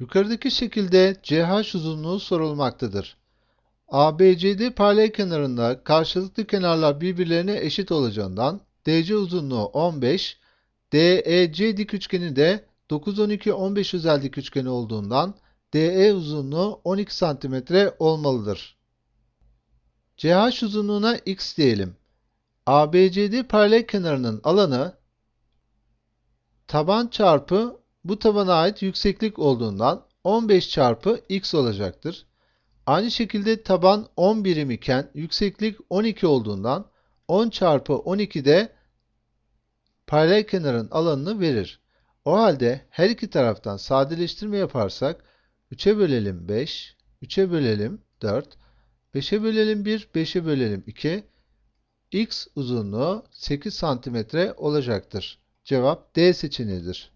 Yukarıdaki şekilde CH uzunluğu sorulmaktadır. ABCD paralel kenarında karşılıklı kenarlar birbirlerine eşit olacağından DC uzunluğu 15, DEC dik üçgeni de 9 12 15 özel dik üçgeni olduğundan DE uzunluğu 12 cm olmalıdır. CH uzunluğuna x diyelim. ABCD paralel kenarının alanı taban çarpı bu tabana ait yükseklik olduğundan 15 çarpı x olacaktır. Aynı şekilde taban 10 birim iken yükseklik 12 olduğundan 10 çarpı 12 de paralel kenarın alanını verir. O halde her iki taraftan sadeleştirme yaparsak 3'e bölelim 5, 3'e bölelim 4, 5'e bölelim 1, 5'e bölelim 2, x uzunluğu 8 cm olacaktır. Cevap D seçeneğidir.